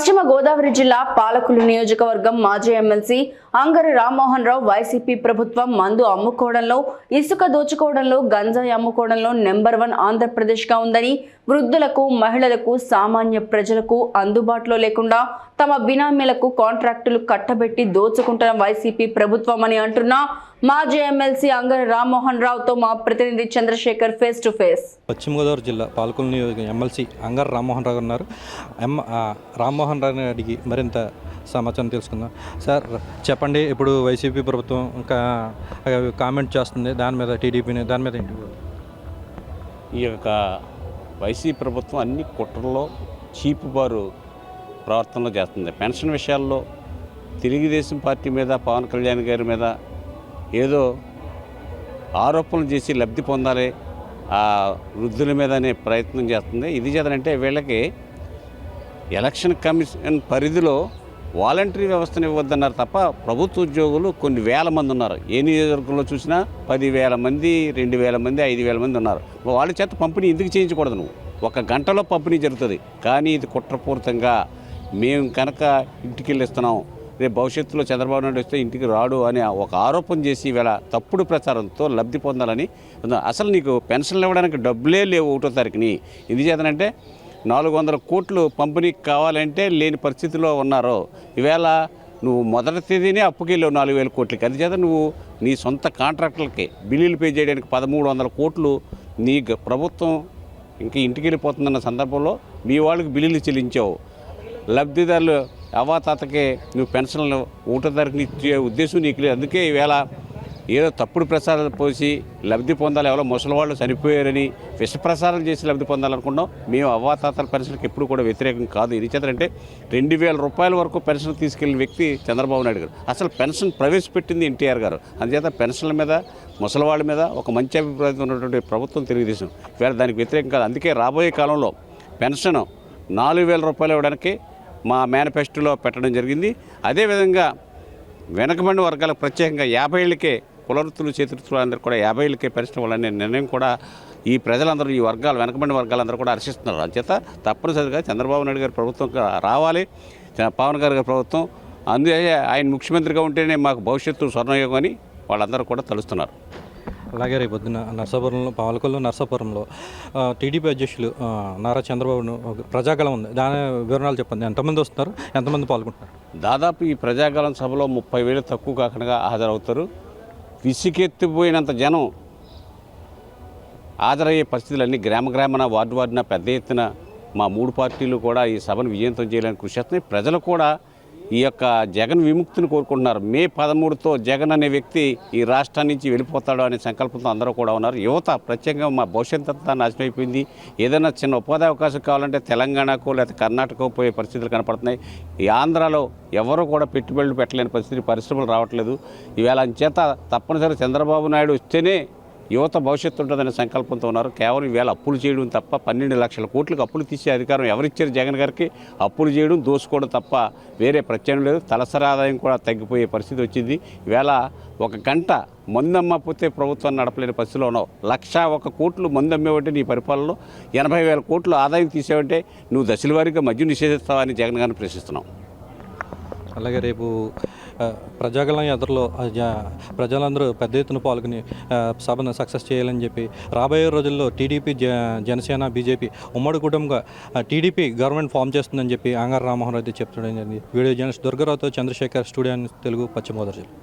పశ్చిమ గోదావరి జిల్లా పాలకులు నియోజకవర్గం మాజీ ఎమ్మెల్సీ అంగరి రామ్మోహన్ రావు వైసీపీ ప్రభుత్వం మందు అమ్ముకోవడంలో ఇసుక దోచుకోవడంలో గంజాయి అమ్ముకోవడంలో నెంబర్ వన్ ఆంధ్రప్రదేశ్గా ఉందని వృద్ధులకు మహిళలకు సామాన్య ప్రజలకు అందుబాటులో లేకుండా తమ బినామీలకు కాంట్రాక్టులు కట్టబెట్టి దోచుకుంటున్న వైసీపీ ప్రభుత్వం అని అంటున్నా మాజీ ఎమ్మెల్సీ అంగరి రామ్మోహన్ రావుతో మా ప్రతినిధి చంద్రశేఖర్ ఫేస్ టు ఫేస్. పశ్చిమ గోదావరి జిల్లా పాలకొల నియోజక ఎమ్మెల్సీ అంగారు రామ్మోహన్ రావు గారు ఉన్నారు. ఎమ్ రామ్మోహన్ రావు అడిగి మరింత సమాచారం తెలుసుకుందాం. సార్ చెప్పండి ఇప్పుడు వైసీపీ ప్రభుత్వం ఇంకా కామెంట్ చేస్తుంది. దాని మీద టీడీపీని దాని మీద ఏంటి? ఈ యొక్క వైసీపీ ప్రభుత్వం అన్ని కుట్రల్లో చీపు బారు ప్రవర్తనలో చేస్తుంది. పెన్షన్ విషయాల్లో తెలుగుదేశం పార్టీ మీద పవన్ కళ్యాణ్ గారి మీద ఏదో ఆరోపణలు చేసి లబ్ధి పొందాలి ఆ వృద్ధుల మీద అనే ప్రయత్నం చేస్తుంది. ఇది చేతనంటే వీళ్ళకి ఎలక్షన్ కమిషన్ పరిధిలో వాలంటరీ వ్యవస్థను ఇవ్వద్దన్నారు తప్ప ప్రభుత్వ ఉద్యోగులు కొన్ని వేల మంది ఉన్నారు. ఏ నియోజకవర్గంలో చూసినా పదివేల మంది రెండు వేల మంది ఐదు వేల మంది ఉన్నారు. వాళ్ళ చేత పంపిణీ ఎందుకు చేయించకూడదు నువ్వు? ఒక గంటలో పంపిణీ జరుగుతుంది. కానీ ఇది కుట్రపూరితంగా మేము కనుక ఇంటికి వెళ్ళిస్తున్నాం రేపు భవిష్యత్తులో చంద్రబాబు నాయుడు వస్తే ఇంటికి రాడు అని ఒక ఆరోపణ చేసి ఇవాళ తప్పుడు ప్రచారంతో లబ్ధి పొందాలని అసలు నీకు పెన్షన్లు ఇవ్వడానికి డబ్బులే లేవు ఒకటో తారీఖుని. ఇది చేతనంటే నాలుగు వందల కోట్లు పంపిణీకి కావాలంటే లేని పరిస్థితిలో ఉన్నారు. ఈవేళ నువ్వు మొదటి తేదీనే అప్పుకెళ్ళావు నాలుగు వేల కోట్లకి. అందుచేత నువ్వు నీ సొంత కాంట్రాక్టర్లకి బిల్లులు పే చేయడానికి పదమూడు వందల కోట్లు నీ గ- ప్రభుత్వం ఇంకా ఇంటికి వెళ్ళిపోతుందన్న సందర్భంలో మీ వాళ్ళకి బిల్లులు చెల్లించావు. లబ్ధిదారులు అవాతాతకే నువ్వు పెన్షన్లు ఒకటో తారీఖుని ఇచ్చే ఉద్దేశం నీకు లేదు. అందుకే ఈవేళ ఏదో తప్పుడు ప్రసారాలు పోసి లబ్ధి పొందాలి. ఎవరో ముసలివాళ్ళు చనిపోయారని విష ప్రసారం చేసి లబ్ధి పొందాలనుకున్నాం. మేము అవ్వాతాతల పెన్షన్కి ఎప్పుడు కూడా వ్యతిరేకం కాదు. ఇది చేతంటే రెండు వేల రూపాయల వరకు పెన్షన్ తీసుకెళ్ళిన వ్యక్తి చంద్రబాబు నాయుడు గారు. అసలు పెన్షన్ ప్రవేశపెట్టింది ఎన్టీఆర్ గారు. అందుచేత పెన్షన్ల మీద ముసలివాళ్ళ మీద ఒక మంచి అభిప్రాయం ఉన్నటువంటి ప్రభుత్వం తెలుగుదేశం. వేరే దానికి వ్యతిరేకం కాదు. అందుకే రాబోయే కాలంలో పెన్షన్ నాలుగు వేల రూపాయలు ఇవ్వడానికి మా మేనిఫెస్టోలో పెట్టడం జరిగింది. అదేవిధంగా వెనకబడిన వర్గాలకు ప్రత్యేకంగా యాభై ఏళ్ళకే కులవృత్తులు చేతివృత్తులు అందరూ కూడా యాభై ఏళ్ళకే పెంచడం నిర్ణయం కూడా ఈ ప్రజలందరూ ఈ వర్గాలు వెనకబడిన వర్గాలందరూ కూడా హర్షిస్తున్నారు. అంచేత తప్పనిసరిగా చంద్రబాబు నాయుడు గారి ప్రభుత్వం రావాలి. పవన్ గారి గారి ప్రభుత్వం. అందుకే ఆయన ముఖ్యమంత్రిగా ఉంటేనే మాకు భవిష్యత్తు స్వర్ణయోగం అని వాళ్ళందరూ కూడా తలుస్తున్నారు. అలాగే రేపు పొద్దున నర్సాపురంలో పాలకొల్లో నర్సాపురంలో టీడీపీ అధ్యక్షులు నారా చంద్రబాబును ఒక ప్రజాగలం ఉంది. దాని వివరణాలు చెప్పండి. ఎంతమంది వస్తున్నారు ఎంతమంది పాల్గొంటున్నారు? దాదాపు ఈ ప్రజాగలం సభలో ముప్పై వేలు తక్కువ కాకుండా హాజరవుతారు. విసికెత్తిపోయినంత జనం హాజరయ్యే పరిస్థితులన్నీ గ్రామ గ్రామన వార్డు వార్డున పెద్ద ఎత్తున మా మూడు పార్టీలు కూడా ఈ సభను విజయంతం చేయాలని కృషి చేస్తున్నాయి. ప్రజలు కూడా ఈ యొక్క జగన్ విముక్తిని కోరుకుంటున్నారు. మే పదమూడుతో జగన్ అనే వ్యక్తి ఈ రాష్ట్రం నుంచి వెళ్ళిపోతాడు అనే సంకల్పంతో అందరూ కూడా ఉన్నారు. యువత ప్రత్యేకంగా మా భవిష్యత్ అంతా నాశనం అయిపోయింది. ఏదైనా చిన్న ఉపాధి అవకాశం కావాలంటే తెలంగాణకు లేదా కర్ణాటకకు పోయే పరిస్థితులు కనపడుతున్నాయి. ఈ ఆంధ్రాలో ఎవరు కూడా పెట్టుబడులు పెట్టలేని పరిస్థితి పరిశ్రమలు రావట్లేదు. ఈవేళ చేత తప్పనిసరి చంద్రబాబు నాయుడు వస్తేనే యువత భవిష్యత్తు ఉంటుందనే సంకల్పంతో ఉన్నారు. కేవలం వేళ అప్పులు చేయడం తప్ప పన్నెండు లక్షల కోట్లకు అప్పులు తీసే అధికారం ఎవరిచ్చారు జగన్ గారికి? అప్పులు చేయడం దోసుకోవడం తప్ప వేరే ప్రత్యయం లేదు. తలసరి ఆదాయం కూడా తగ్గిపోయే పరిస్థితి వచ్చింది. వేళ ఒక గంట మందు ప్రభుత్వం నడపలేని పరిస్థితిలో ఉన్నావు. లక్ష ఒక కోట్లు మందు అమ్మేవంటే నీ పరిపాలనలో? ఎనభై వేల కోట్లు ఆదాయం తీసేవంటే నువ్వు దశల వారీగా మద్యం నిషేధిస్తావని జగన్ గారిని ప్రశ్నిస్తున్నావు. అలాగే రేపు ప్రజాగలం ఎదురులో ప్రజలందరూ పెద్ద ఎత్తున పాల్గొని సభను సక్సెస్ చేయాలని చెప్పి రాబోయే రోజుల్లో టీడీపీ జ జనసేన బీజేపీ ఉమ్మడి కుటుంబంగా టీడీపీ గవర్నమెంట్ ఫామ్ చేస్తుందని చెప్పి అంగారు రామ్మోహన్ రెడ్డి చెప్తుండడం జరిగింది. వీడియో జర్నలిస్ట్ దుర్గారావుతో చంద్రశేఖర్ స్టూడియో తెలుగు పశ్చిమ గోదావరి జిల్లా.